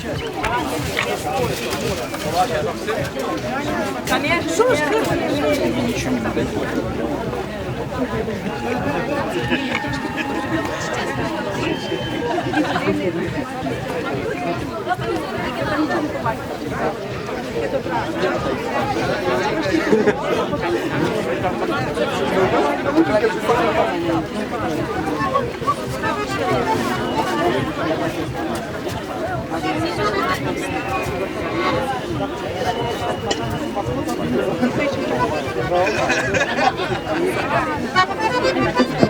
Что ж, ничего не будет. Это правда. Terima kasih.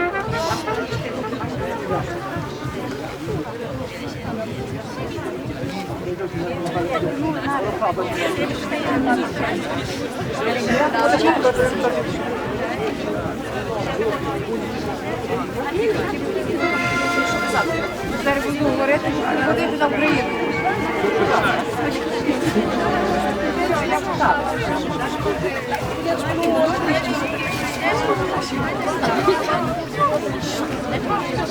Зараз буду говорити, що не ходити на Україну. Я